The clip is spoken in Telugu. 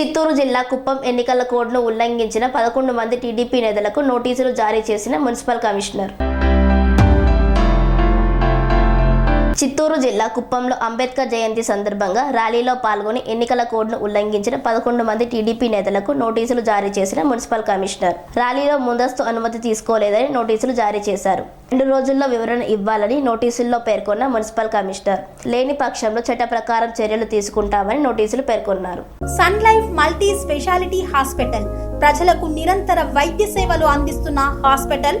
చిత్తూరు జిల్లా కుప్పం ఎన్నికల కోడ్ను ఉల్లంఘించిన పదకొండు మంది టీడీపీ నేతలకు నోటీసులు జారీ చేసిన మున్సిపల్ కమిషనర్. చిత్తూరు జిల్లా కుప్పంలో అంబేద్కర్ జయంతి సందర్భంగా ర్యాలీలో పాల్గొని ఎన్నికల కోడ్ను ఉల్లంఘించిన పదకొండు మంది టీడీపీ నేతలకు నోటీసులు జారీ చేసిన మున్సిపల్ కమిషనర్. ర్యాలీలో ముందస్తు అనుమతి తీసుకోలేదని నోటీసులు జారీ చేశారు. రెండు రోజుల్లో వివరణ ఇవ్వాలని నోటీసుల్లో పేర్కొన్న మున్సిపల్ కమిషనర్. లేని పక్షంలో చట్ట ప్రకారం చర్యలు తీసుకుంటామని నోటీసులు పేర్కొన్నారు. Sun life multi speciality hospital. ప్రజలకు నిరంతర వైద్య సేవలు అందిస్తున్న హాస్పిటల్